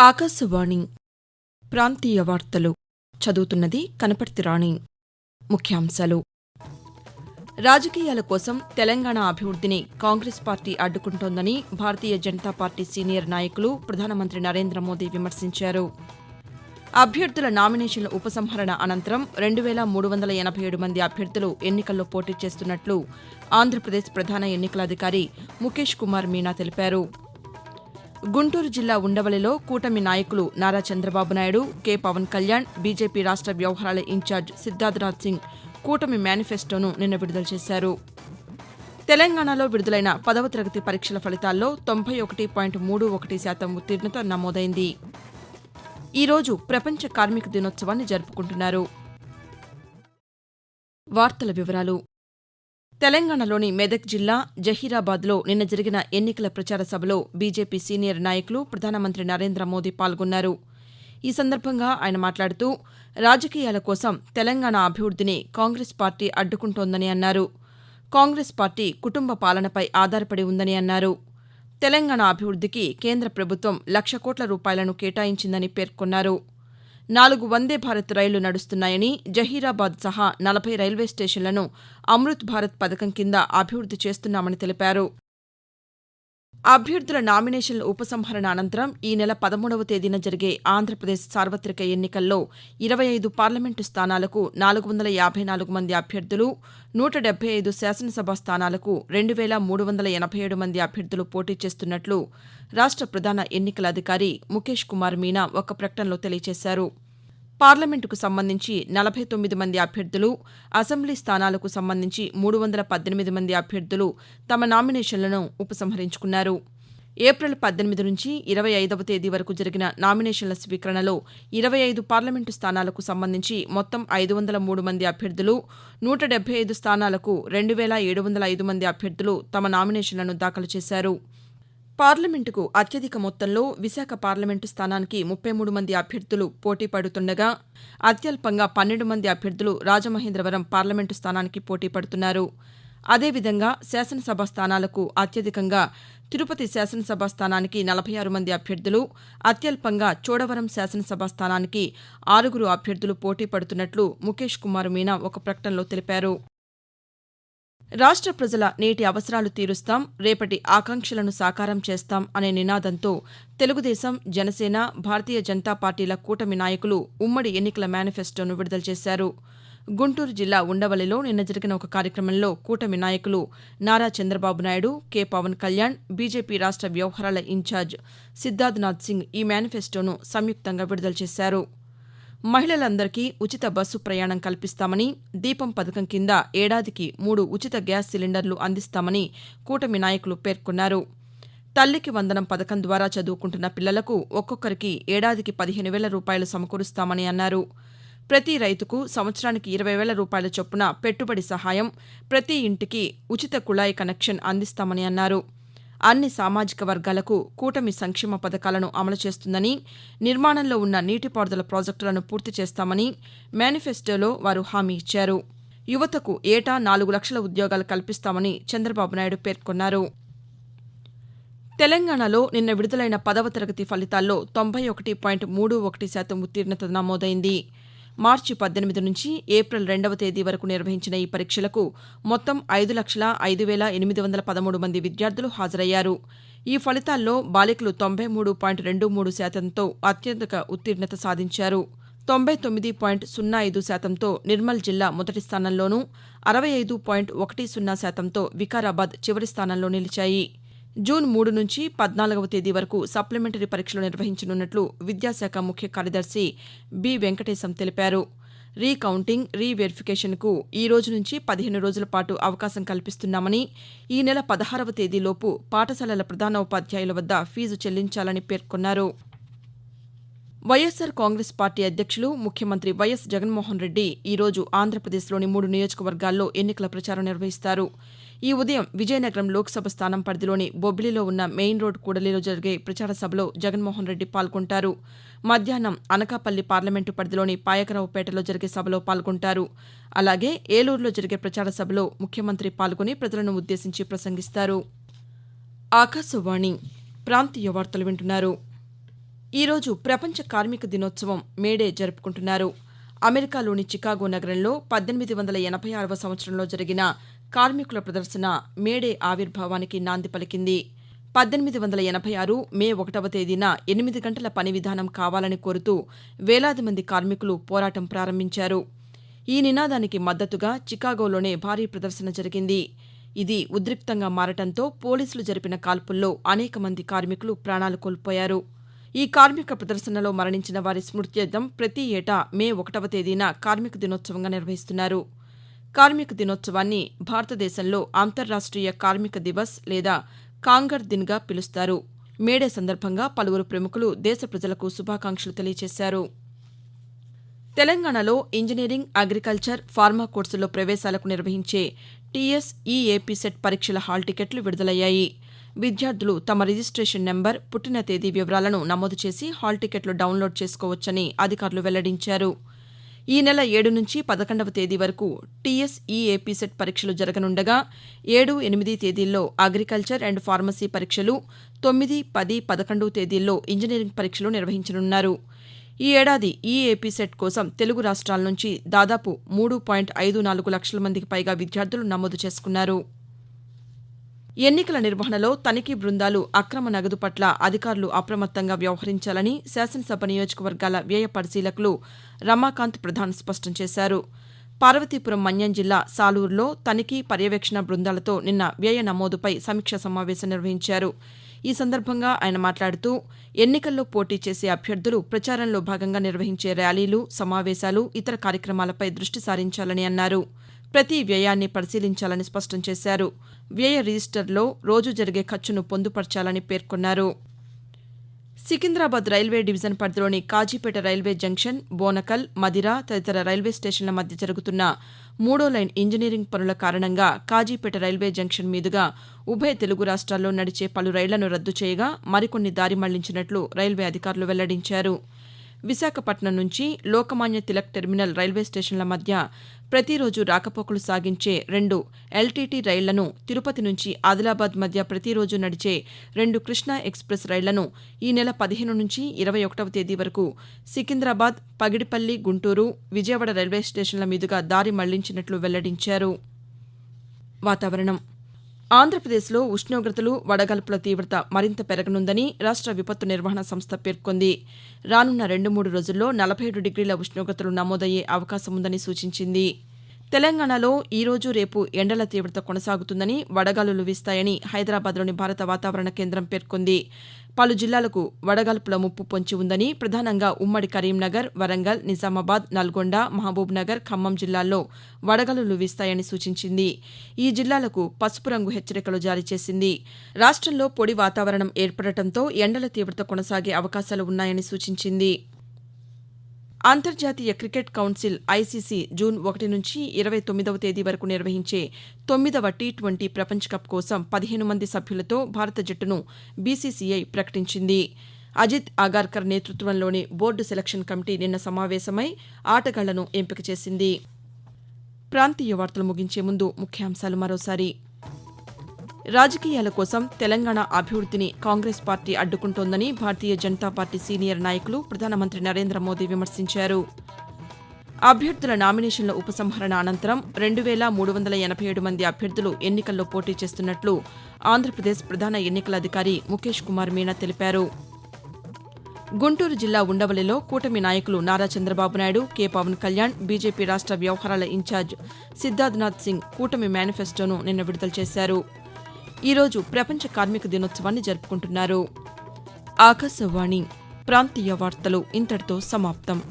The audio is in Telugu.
ఆకాశవాణి ప్రాంతీయ వార్తలు. చదువుతున్నది కనపర్తి రాణి. ముఖ్యాంశాలు. రాజకీయాల కోసం తెలంగాణ అభివృద్ధిని కాంగ్రెస్ పార్టీ అడ్డుకుంటోందని భారతీయ జనతా పార్టీ సీనియర్ నాయకులు ప్రధానమంత్రి నరేంద్ర మోదీ విమర్శించారు. అభ్యర్థుల నామినేషన్ల ఉపసంహరణ అనంతరం రెండు వేల మూడు వందల ఎనభై ఏడు మంది అభ్యర్థులు ఎన్నికల్లో పోటీ చేస్తున్నట్లు ఆంధ్రప్రదేశ్ ప్రధాన ఎన్నికల అధికారి ముఖేష్ కుమార్ మీనా తెలిపారు. గుంటూరు జిల్లా ఉండవల్లిలో కూటమి నాయకులు నారా చంద్రబాబు నాయుడు కె పవన్ కళ్యాణ్ బీజేపీ రాష్ట వ్యవహారాల ఇన్ఛార్జ్ సిద్దార్థనాథ్ సింగ్ కూటమి మేనిఫెస్టోను నిన్న విడుదల చేశారు. తెలంగాణలో విడుదలైన పదవ తరగతి పరీక్షల ఫలితాల్లో తొంభై ఒకటి పాయింట్ మూడు ఒకటి శాతం ఉత్తీర్ణత నమోదైంది. ఈ రోజు ప్రపంచ కార్మిక దినోత్సవాన్ని జరుపుకుంటున్నారు. వార్తల వివరాలు. తెలంగాణలోని మెదక్ జిల్లా జహీరాబాద్లో నిన్న జరిగిన ఎన్నికల ప్రచార సభలో బీజేపీ సీనియర్ నాయకులు ప్రధానమంత్రి నరేంద్ర మోదీ పాల్గొన్నారు. ఈ సందర్భంగా ఆయన మాట్లాడుతూ రాజకీయాల కోసం తెలంగాణ అభివృద్ధిని కాంగ్రెస్ పార్టీ అడ్డుకుంటోందని అన్నారు. కాంగ్రెస్ పార్టీ కుటుంబ పాలనపై ఆధారపడి ఉందని అన్నారు. తెలంగాణ అభివృద్ధికి కేంద్ర ప్రభుత్వం లక్ష కోట్ల రూపాయలను కేటాయించిందని పేర్కొన్నారు. నాలుగు వందే భారత్ రైళ్ళు నడుస్తున్నాయని జహీరాబాద్ సహా నలభై రైల్వే స్టేషన్లను అమృత్ భారత్ పథకం కింద అభివృద్ది చేస్తున్నామని తెలిపారు. అభ్యర్థుల నామినేషన్ల ఉపసంహరణ అనంతరం ఈ నెల పదమూడవ తేదీన జరిగే ఆంధ్రప్రదేశ్ సార్వతిక ఎన్నికల్లో ఇరవై ఐదు పార్లమెంటు స్థానాలకు నాలుగు వందల యాభై నాలుగు మంది అభ్యర్థులు నూట డెబ్బై ఐదు శాసనసభ స్థానాలకు రెండు వేల మూడు వందల ఎనభై ఏడు మంది అభ్యర్థులు పోటీ చేస్తున్నట్లు రాష్ట ప్రధాన ఎన్నికల అధికారి ముఖేష్ కుమార్ మీనా ఒక ప్రకటనలో తెలియజేశారు. పార్లమెంటుకు సంబంధించి నలభై తొమ్మిది మంది అభ్యర్థులు అసెంబ్లీ స్థానాలకు సంబంధించి మూడు వందల పద్దెనిమిది మంది అభ్యర్థులు తమ నామినేషన్లను ఉపసంహరించుకున్నారు. ఏప్రిల్ పద్దెనిమిది నుంచి ఇరవై ఐదవ తేదీ వరకు జరిగిన నామినేషన్ల స్వీకరణలో ఇరవై ఐదు పార్లమెంటు స్థానాలకు సంబంధించి మొత్తం ఐదు వందల మూడు మంది అభ్యర్థులు నూట డెబ్బై ఐదు స్థానాలకు రెండు వేల ఏడు వందల ఐదు మంది అభ్యర్థులు తమ నామినేషన్లను దాఖలు చేశారు. పార్లమెంటుకు అత్యధిక మొత్తంలో విశాఖ పార్లమెంటు స్థానానికి ముప్పై మూడు మంది అభ్యర్థులు పోటీ పడుతుండగా అత్యల్పంగా పన్నెండు మంది అభ్యర్థులు రాజమహేంద్రవరం పార్లమెంటు స్థానానికి పోటీ పడుతున్నారు. అదేవిధంగా శాసనసభ స్థానాలకు అత్యధికంగా తిరుపతి శాసనసభ స్థానానికి నలభై ఆరు మంది అభ్యర్థులు అత్యల్పంగా చోడవరం శాసనసభ స్థానానికి ఆరుగురు అభ్యర్థులు పోటీ పడుతున్నట్లు ముఖేష్ కుమార్ మీనా ఒక ప్రకటనలో తెలిపారు. రాష్ట ప్రజల నేటి అవసరాలు తీరుస్తాం రేపటి ఆకాంక్షలను సాకారం చేస్తాం అనే నినాదంతో తెలుగుదేశం జనసేన భారతీయ జనతా పార్టీల కూటమి నాయకులు ఉమ్మడి ఎన్నికల మేనిఫెస్టోను విడుదల చేశారు. గుంటూరు జిల్లా ఉండవల్లిలో నిన్న జరిగిన ఒక కార్యక్రమంలో కూటమి నాయకులు నారా చంద్రబాబు నాయుడు కె. పవన్ కళ్యాణ్ బీజేపీ రాష్ట వ్యవహారాల ఇన్ఛార్జ్ సిద్దార్థనాథ్ సింగ్ ఈ మేనిఫెస్టోను సంయుక్తంగా విడుదల చేశారు. మహిళలందరికీ ఉచిత బస్సు ప్రయాణం కల్పిస్తామని దీపం పథకం కింద ఏడాదికి మూడు ఉచిత గ్యాస్ సిలిండర్లు అందిస్తామని కూటమి నాయకులు పేర్కొన్నారు. తల్లికి వందనం పథకం ద్వారా చదువుకుంటున్న పిల్లలకు ఒక్కొక్కరికి ఏడాదికి పదిహేను వేల రూపాయలు సమకూరుస్తామని అన్నారు. ప్రతి రైతుకు సంవత్సరానికి ఇరవై వేల రూపాయల చొప్పున పెట్టుబడి సహాయం ప్రతి ఇంటికి ఉచిత కుళాయి కనెక్షన్ అందిస్తామని అన్నారు. అన్ని సామాజిక వర్గాలకు కూటమి సంక్షేమ పథకాలను అమలు చేస్తుందని నిర్మాణంలో ఉన్న నీటిపారుదల ప్రాజెక్టులను పూర్తి చేస్తామని మేనిఫెస్టోలో వారు హామీ ఇచ్చారు. యువతకు ఏటా నాలుగు లక్షల ఉద్యోగాలు కల్పిస్తామని చంద్రబాబు నాయుడు పేర్కొన్నారు. తెలంగాణలో నిన్న విడుదలైన పదవ తరగతి ఫలితాల్లో తొంభై ఒకటి పాయింట్ మూడు ఒకటి శాతం ఉత్తీర్ణత నమోదైంది. మార్చి పద్దెనిమిది నుంచి ఏప్రిల్ రెండవ తేదీ వరకు నిర్వహించిన ఈ పరీక్షలకు మొత్తం ఐదు లక్షల ఐదు వేల ఎనిమిది వందల పదమూడు మంది విద్యార్థులు హాజరయ్యారు. ఈ ఫలితాల్లో బాలికలు తొంభై మూడు పాయింట్ రెండు మూడు శాతంతో అత్యధిక ఉత్తీర్ణత సాధించారు. తొంభై తొమ్మిది పాయింట్ సున్నా ఐదు శాతంతో నిర్మల్ జిల్లా మొదటి స్థానంలోనూ అరవై ఐదు పాయింట్ ఒకటి సున్నా శాతంతో వికారాబాద్ చివరి స్థానంలో నిలిచాయి. జూన్ మూడు నుంచి పద్నాలుగవ తేదీ వరకు సప్లిమెంటరీ పరీక్షలు నిర్వహించనున్నట్లు విద్యాశాఖ ముఖ్య కార్యదర్శి బి వెంకటేశం తెలిపారు. రీ కౌంటింగ్ రీ వెరిఫికేషన్కు ఈ రోజు నుంచి పదిహేను రోజుల పాటు అవకాశం కల్పిస్తున్నామని ఈ నెల పదహారవ తేదీలోపు పాఠశాలల ప్రధాన ఉపాధ్యాయుల వద్ద ఫీజు చెల్లించాలని పేర్కొన్నారు. వైఎస్సార్ కాంగ్రెస్ పార్టీ అధ్యక్షులు ముఖ్యమంత్రి వైఎస్ జగన్మోహన్ రెడ్డి ఈరోజు ఆంధ్రప్రదేశ్లోని మూడు నియోజకవర్గాల్లో ఎన్నికల ప్రచారం నిర్వహిస్తారు. ఈ ఉదయం విజయనగరం లోక్సభ స్థానం పరిధిలోని బొబ్బిలిలో ఉన్న మెయిన్ రోడ్ కూడలిలో జరిగే ప్రచార సభలో జగన్మోహన్ రెడ్డి పాల్గొంటారు. మధ్యాహ్నం అనకాపల్లి పార్లమెంటు పరిధిలోని పాయకరావుపేటలో జరిగే సభలో పాల్గొంటారు. అలాగే ఏలూరులో జరిగే ప్రచార సభలో ముఖ్యమంత్రి పాల్గొని ప్రజలను ఉద్దేశించి ప్రసంగిస్తారు. ఆకాశవాణి ప్రాంతీయ వార్తలు వింటున్నారు. ఈరోజు ప్రపంచ కార్మిక దినోత్సవం మేడే జరుపుకుంటున్నారు. అమెరికాలోని చికాగో నగరంలో పద్దెనిమిది వందల ఎనభై ఆరవ సంవత్సరంలో జరిగిన కార్మికుల ప్రదర్శన మేడే ఆవిర్భావానికి నాంది పలికింది. పద్దెనిమిది వందల ఎనభై ఆరు మే ఒకటవ తేదీన ఎనిమిది గంటల పని విధానం కావాలని కోరుతూ వేలాది మంది కార్మికులు పోరాటం ప్రారంభించారు. ఈ నినాదానికి మద్దతుగా చికాగోలోనే భారీ ప్రదర్శన జరిగింది. ఇది ఉద్రిక్తంగా మారటంతో పోలీసులు జరిపిన కాల్పుల్లో అనేక మంది కార్మికులు ప్రాణాలు కోల్పోయారు. ఈ కార్మిక ప్రదర్శనలో మరణించిన వారి స్మృత్యర్థం ప్రతి ఏటా మే ఒకటవ తేదీన కార్మిక దినోత్సవంగా నిర్వహిస్తున్నారు. కార్మిక దినోత్సవాన్ని భారతదేశంలో అంతర్రాష్ట్రీయ కార్మిక దివస్ లేదా కాంగర్ దిన్గా పిలుస్తారు. మేడే సందర్భంగా పలువురు ప్రముఖులు దేశ ప్రజలకు శుభాకాంక్షలు తెలియజేశారు. తెలంగాణలో ఇంజనీరింగ్ అగ్రికల్చర్ ఫార్మా కోర్సుల్లో ప్రవేశాలకు నిర్వహించే టీఎస్ఈఏపీ సెట్ పరీక్షల హాల్ టికెట్లు విడుదలయ్యాయి. విద్యార్థులు తమ రిజిస్టేషన్ నెంబర్ పుట్టిన తేదీ వివరాలను నమోదు చేసి హాల్ టికెట్లు డౌన్లోడ్ చేసుకోవచ్చని అధికారులు వెల్లడించారు. ఈ నెల ఏడు నుంచి పదకొండవ తేదీ వరకు టీఎస్ఈఏపీ సెట్ పరీక్షలు జరగనుండగా ఏడు ఎనిమిది తేదీల్లో అగ్రికల్చర్ అండ్ ఫార్మసీ పరీక్షలు తొమ్మిది పది పదకొండు తేదీల్లో ఇంజనీరింగ్ పరీక్షలు నిర్వహించనున్నారు. ఈ ఏడాది ఈఏపీ సెట్ కోసం తెలుగు రాష్ట్రాల నుంచి దాదాపు మూడు పాయింట్ ఐదు నాలుగు లక్షల మందికి పైగా విద్యార్థులు నమోదు చేసుకున్నారు. ఎన్నికల నిర్వహణలో తనిఖీ బృందాలు అక్రమ నగదు పట్ల అధికారులు అప్రమత్తంగా వ్యవహరించాలని శాసనసభ నియోజకవర్గాల వ్యయ పరిశీలకులు రమాకాంత్ ప్రధాన్ స్పష్టం చేశారు. పార్వతీపురం మన్యం జిల్లా సాలూరులో తనిఖీ పర్యవేక్షణ బృందాలతో నిన్న వ్యయ నమోదుపై సమీక్ష సమావేశం నిర్వహించారు. ఈ సందర్భంగా ఆయన మాట్లాడుతూ ఎన్నికల్లో పోటీ చేసే అభ్యర్థులు ప్రచారంలో భాగంగా నిర్వహించే ర్యాలీలు సమావేశాలు ఇతర కార్యక్రమాలపై దృష్టి సారించాలని అన్నారు. ప్రతి వ్యయాన్ని పరిశీలించాలని స్పష్టం చేశారు. వ్యయ రిజిస్టర్లో రోజు జరిగే ఖర్చును పొందుపర్చాలని పేర్కొన్నారు. సికింద్రాబాద్ రైల్వే డివిజన్ పరిధిలోని కాజీపేట రైల్వే జంక్షన్ బోనకల్ మదిర తదితర రైల్వే స్టేషన్ల మధ్య జరుగుతున్న మూడో లైన్ ఇంజనీరింగ్ పనుల కారణంగా కాజీపేట రైల్వే జంక్షన్ మీదుగా ఉభయ తెలుగు రాష్ట్రాల్లో నడిచే పలు రైళ్ళను రద్దు చేయగా మరికొన్ని దారి మళ్ళించినట్లు రైల్వే అధికారులు వెల్లడించారు. విశాఖపట్నం నుంచి లోకమాన్య తిలక్ టెర్మినల్ రైల్వే స్టేషన్ల మధ్య ప్రతిరోజు రాకపోకలు సాగించే రెండు ఎల్టీటీ రైళ్ళను తిరుపతి నుంచి ఆదిలాబాద్ మధ్య ప్రతిరోజు నడిచే రెండు కృష్ణా ఎక్స్ప్రెస్ రైళ్ళను ఈ నెల పదిహేను నుంచి ఇరవై ఒకటవ తేదీ వరకు సికింద్రాబాద్ పగిడిపల్లి గుంటూరు విజయవాడ రైల్వే స్టేషన్ల మీదుగా దారి మళ్ళించినట్లు వెల్లడించారు. వాతావరణం ఆంధ్రప్రదేశ్లో ఉష్ణోగ్రతలు వడగల్పుల తీవ్రత మరింత పెరగనుందని రాష్ట్ర విపత్తు నిర్వహణ సంస్థ పేర్కొంది. రానున్న రెండు మూడు రోజుల్లో నలభై ఏడు డిగ్రీల ఉష్ణోగ్రతలు నమోదయ్యే అవకాశం ఉందని సూచించింది. తెలంగాణలో ఈ రోజు రేపు ఎండల తీవ్రత కొనసాగుతుందని వడగాలులు వీస్తాయని హైదరాబాద్లోని భారత వాతావరణ కేంద్రం పేర్కొంది. పలు జిల్లాలకు వడగాల్పుల ముప్పు పొంచి ఉందని ప్రధానంగా ఉమ్మడి కరీంనగర్ వరంగల్ నిజామాబాద్ నల్గొండ మహబూబ్ నగర్ ఖమ్మం జిల్లాల్లో వడగలులు వీస్తాయని సూచించింది. ఈ జిల్లాలకు పసుపు రంగు హెచ్చరికలు జారీ చేసింది. రాష్ట్రంలో పొడి వాతావరణం ఏర్పడటంతో ఎండల తీవ్రత కొనసాగే అవకాశాలు ఉన్నాయని సూచించింది. అంతర్జాతీయ క్రికెట్ కౌన్సిల్ ఐసీసీ జూన్ ఒకటి నుంచి ఇరవై తొమ్మిదవ తేదీ వరకు నిర్వహించే తొమ్మిదవ టీ ట్వంటీ ప్రపంచ కప్ కోసం పదిహేను మంది సభ్యులతో భారత జట్టును బీసీసీఐ ప్రకటించింది. అజిత్ అగార్కర్ నేతృత్వంలోని బోర్డు సెలక్షన్ కమిటీ నిన్న సమావేశమై ఆటగాళ్ళను ఎంపిక చేసింది. ప్రాంతీయ వార్తలు ముగించే ముందు ముఖ్యాంశాలు మరోసారి. రాజకీయాల కోసం తెలంగాణ అభివృద్దిని కాంగ్రెస్ పార్టీ అడ్డుకుంటోందని భారతీయ జనతా పార్టీ సీనియర్ నాయకులు ప్రధానమంత్రి నరేంద్ర మోదీ విమర్శించారు. అభ్యర్థుల నామినేషన్ల ఉపసంహరణ అనంతరం రెండు వేల మూడు వందల ఎనభై ఏడు మంది అభ్యర్థులు ఎన్నికల్లో పోటీ చేస్తున్నట్లు ఆంధ్రప్రదేశ్ ప్రధాన ఎన్నికల అధికారి ముఖేష్ కుమార్ మీనా తెలిపారు. గుంటూరు జిల్లా ఉండవల్లిలో కూటమి నాయకులు నారా చంద్రబాబు నాయుడు కె పవన్ కళ్యాణ్ బీజేపీ రాష్ట్ర వ్యవహారాల ఇన్ఛార్జ్ సిద్దార్థ్నాథ్ సింగ్ కూటమి మేనిఫెస్టోను నిన్న విడుదల చేశారు. ఈరోజు ప్రపంచ కార్మిక దినోత్సవాన్ని జరుపుకుంటున్నారు. ఆకాశవాణి ప్రాంతీయ వార్తలు ఇంతటితో సమాప్తం.